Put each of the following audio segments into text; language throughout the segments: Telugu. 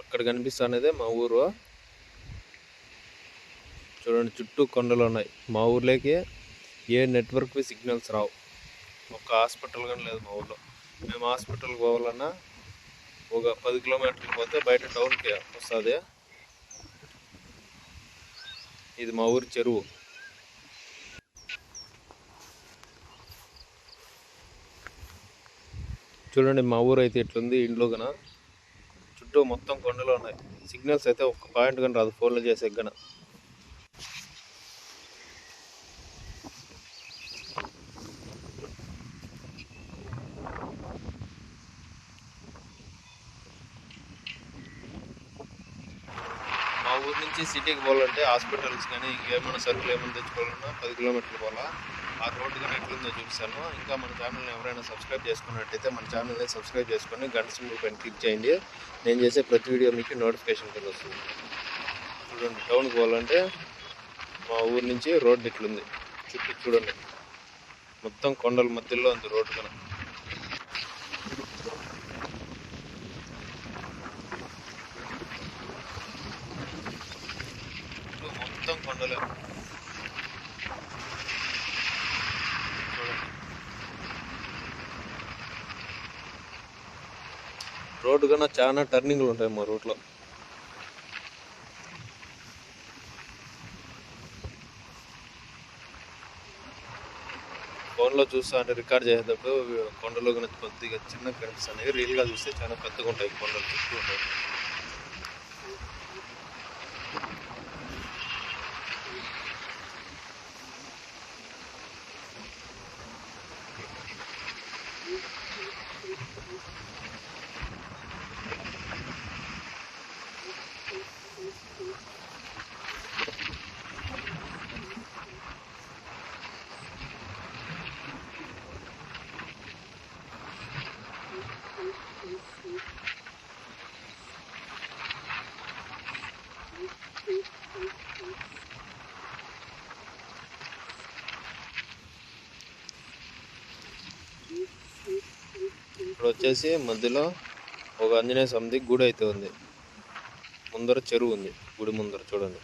అక్కడ కనిపిస్తున్నదే మా ఊరు. చూడండి చుట్టూ కొండలు ఉన్నాయి. మా ఊర్లోకి ఏ నెట్వర్క్వి సిగ్నల్స్ రావు. ఒక్క హాస్పిటల్ కానీ లేదు మా ఊర్లో. మేము హాస్పిటల్కి పోవాలన్నా ఒక పది కిలోమీటర్లు పోతే బయట టౌన్కి వస్తుంది. ఇది మా ఊరి చెరువు. చూడండి మా ఊరు అయితే ఇట్లుంది ఇంట్లో కన చుట్టూ మొత్తం కొండలు ఉన్నాయి. సిగ్నల్స్ అయితే ఒక్క పాయింట్ కానీ రాదు. ఫోన్లో చేసే గన మా ఊరు నుంచి సిటీకి పోవాలంటే హాస్పిటల్స్ కానీ ఇంకేమైనా సరుకులు ఏమైనా తెచ్చుకోవాలన్నా పది కిలోమీటర్లు పోవాలా. ఆ రోడ్డు కానీ ఎట్లుందో చూపిస్తాను ఇంకా మన ఛానల్ని ఎవరైనా సబ్స్క్రైబ్ చేసుకున్నట్టయితే మన ఛానల్ని సబ్స్క్రైబ్ చేసుకొని గంట సింబల్ పైన క్లిక్ చేయండి. నేను చేసే ప్రతి వీడియో మీకు నోటిఫికేషన్ కింద వస్తుంది. చూడండి టౌన్కి పోవాలంటే మా ఊరు నుంచి రోడ్డు ఇట్లుంది. చుట్టూ చూడండి. మొత్తం కొండల మధ్యలో ఉంది రోడ్డు కన. మొత్తం కొండలే. రోడ్డు కన్నా చాలా టర్నింగ్లు ఉంటాయి మా రూట్లో. ఫోన్లో చూస్తా అంటే రికార్డ్ చేసేటప్పుడు కొండలు కన్నా కొద్దిగా చిన్నగా కనిపిస్తాయి రియల్గా చూస్తే చాలా పెద్దగా ఉంటాయి కొండలు చుట్టూ ఉంటాయి. ఇక్కడ వచ్చేసి మధ్యలో ఒక ఆంజనేయ స్వామిది గుడి అయితే ఉంది. ముందర చెరువు ఉంది. గుడి ముందర చూడండి.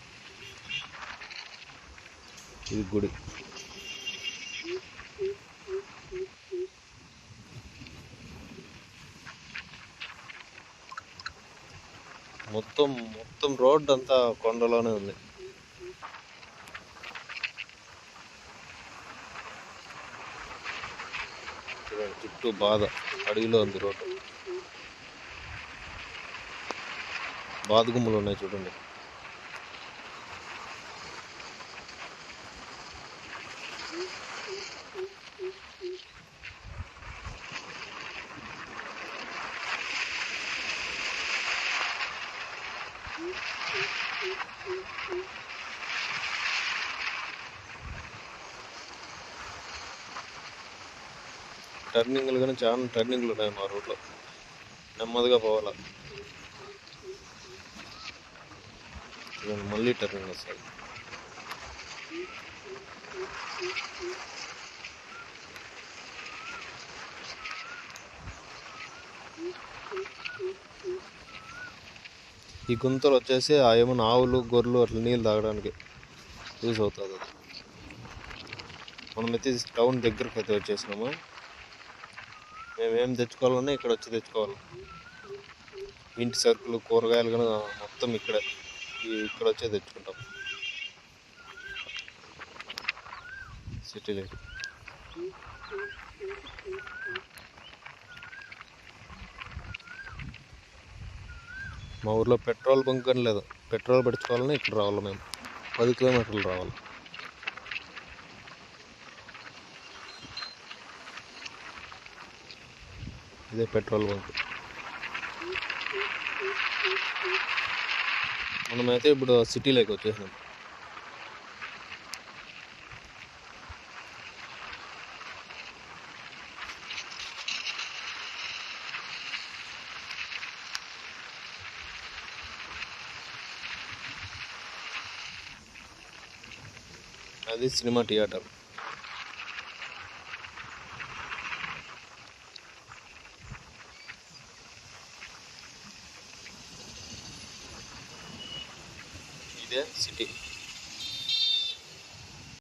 ఇది గుడి. మొత్తం మొత్తం రోడ్ అంతా కొండలోనే ఉంది. చూడండి చుట్టూ బాధ అడవిలో ఉంది రోడ్డు. బాదుగుమ్మలు ఉన్నాయి చూడండి. టర్నింగ్లు కానీ చాలా టర్నింగ్లు ఉన్నాయి మా రోడ్లో నెమ్మదిగా పోవాలా? మళ్ళీ టర్నింగ్ వస్తుంది ఈ గుంతలు వచ్చేసి ఆ ఏమైనా ఆవులు గొర్రెలు అట్లా నీళ్ళు తాగడానికి యూజ్ అవుతుంది మనం అయితే టౌన్ దగ్గరకు అయితే వచ్చేసినాము. మేము ఏం తెచ్చుకోవాలన్నా ఇక్కడ వచ్చి తెచ్చుకోవాలి. ఇంటి సరుకులు కూరగాయలు కనుక మొత్తం ఇక్కడే ఇక్కడ వచ్చే తెచ్చుకుంటాం. సిటీలో మా ఊర్లో పెట్రోల్ బంక్ కానీ లేదు. పెట్రోల్ పెట్టుకోవాలని ఇక్కడ రావాలి మేము. పది కిలోమీటర్లు రావాలి. ఇదే పెట్రోల్ బంక్ మనమైతే ఇప్పుడు సిటీలోకి వచ్చేసినాం అది సినిమా థియేటర్ ఇదే సిటీ